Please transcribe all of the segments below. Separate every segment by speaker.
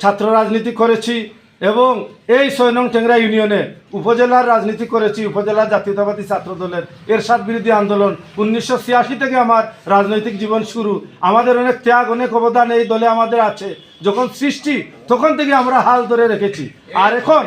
Speaker 1: ছাত্র রাজনীতি করেছি এবং এই ছয় নং টেংরা ইউনিয়নে উপজেলার রাজনীতি করেছি, উপজেলা জাতীয়তাবাদী ছাত্র দলের এর এরশাদ বিরোধী আন্দোলন। উনিশশো ছিয়াশি থেকে আমার রাজনৈতিক জীবন শুরু। আমাদের অনেক ত্যাগ, অনেক অবদান এই দলে আমাদের আছে। যখন সৃষ্টি, তখন থেকে আমরা হাল ধরে রেখেছি। আর এখন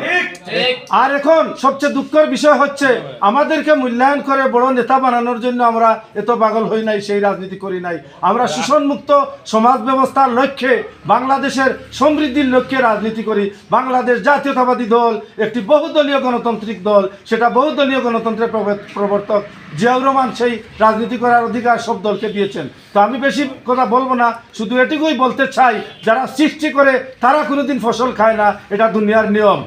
Speaker 1: আর এখন সবচেয়ে দুঃখের বিষয় হচ্ছে, আমাদেরকে মূল্যায়ন করে বড় নেতা বানানোর জন্য আমরা এত পাগল হই নাই, সেই রাজনীতি করি নাই। আমরা শোষণমুক্ত সমাজ ব্যবস্থার লক্ষ্যে, বাংলাদেশের সমৃদ্ধির লক্ষ্যে রাজনীতি করি। বাংলাদেশ জাতীয়তাবাদী দল, একটি বহুদলীয় গণতান্ত্রিক দল, সেটা বহুদলীয় গণতন্ত্রের প্রবর্তক। জিয়াউর রহমান সেই রাজনীতি করার অধিকার সব দলকে দিয়েছেন। তো আমি বেশি কথা বলব না, শুধু এটুকুই বলতে চাই, যারা সৃষ্টি করে তারা কোনোদিন ফসল খায় না, এটা দুনিয়ার নিয়ম।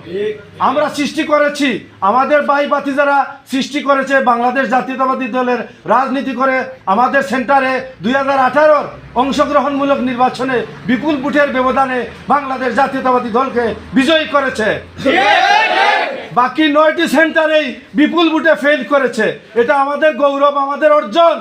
Speaker 1: আমরা সৃষ্টি করেছি, আমাদের বাই বাতি যারা সৃষ্টি করেছে, বাংলাদেশ জাতীয়তাবাদী দলের রাজনীতি করে আমাদের সেন্টারে দুই হাজার আঠারোর অংশগ্রহণমূলক নির্বাচনে বিপুল বুটের ব্যবধানে বাংলাদেশ জাতীয়তাবাদী দলকে বিজয়ী করেছে। বাকি নয়টি সেন্টারেই বিপুল বুটে ফেল করেছে। এটা আমাদের গৌরব, আমাদের অর্জন।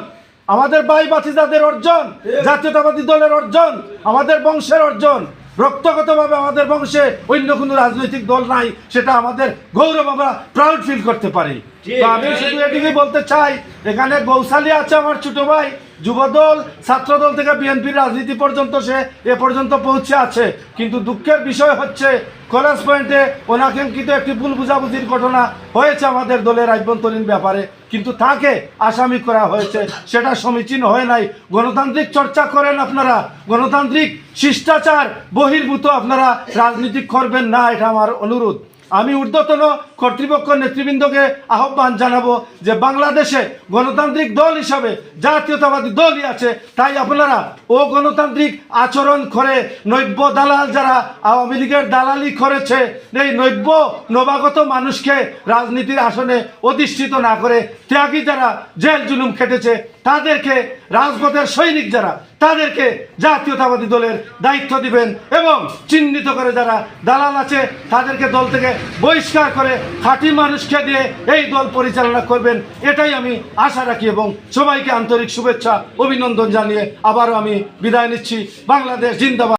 Speaker 1: আমাদের বাই বাতিদাদের অর্জন, জাতীয়তাবাদী দলের অর্জন, আমাদের বংশের অর্জন। রক্তগতভাবে আমাদের বংশে অন্য কোনো রাজনৈতিক দল নাই, সেটা আমাদের গৌরব আমরা প্রাউড ফিল করতে পারি। তো আমি শুধু এটুকুই বলতে চাই, এখানে গৌশালী আছে আমার ছোট ভাই, যুবদল, ছাত্রদল থেকে বিএনপির রাজনীতি পর্যন্ত সে এ পর্যন্ত পৌঁছে আছে। কিন্তু দুঃখের বিষয় হচ্ছে কলেজ পয়েন্টে অনাকাঙ্ক্ষিত একটি ভুল বুঝাবুঝির ঘটনা হয়েছে আমাদের দলের আভ্যন্তরীণ ব্যাপারে। কিন্তু তাকে আসামি করা হয়েছে, সেটা সমীচীন হয় নাই। গণতান্ত্রিক চর্চা করেন আপনারা, গণতান্ত্রিক শিষ্টাচার বহির্ভূত আপনারা, রাজনীতি করবেন না, এটা আমার অনুরোধ। আমি ঊর্ধ্বতন কর্তৃপক্ষ নেতৃবৃন্দকে আহ্বান জানাব যে বাংলাদেশে গণতান্ত্রিক দল হিসাবে, জাতীয়তাবাদী দলই আছে, তাই আপনারা ও গণতান্ত্রিক আচরণ করে নৈব্য দালাল যারা আওয়ামী লীগের দালালি করেছে, এই নৈব্য নবাগত মানুষকে রাজনীতির আসনে অধিষ্ঠিত না করে ত্যাগী যারা জেল জুলুম খেটেছে তাদেরকে রাজপথের সৈনিক যারা, তাদেরকে জাতীয়তাবাদী দলের দায়িত্ব দিবেন এবং চিহ্নিত করে যারা দালাল আছে, তাদেরকে দল থেকে বহিষ্কার করে খাঁটি মানুষকে দিয়ে এই দল পরিচালনা করবেন। এটাই আমি আশা রাখি এবং সবাইকে আন্তরিক শুভেচ্ছা, অভিনন্দন জানিয়ে আবারও আমি বিদায় নিচ্ছি। বাংলাদেশ জিন্দাবাদ।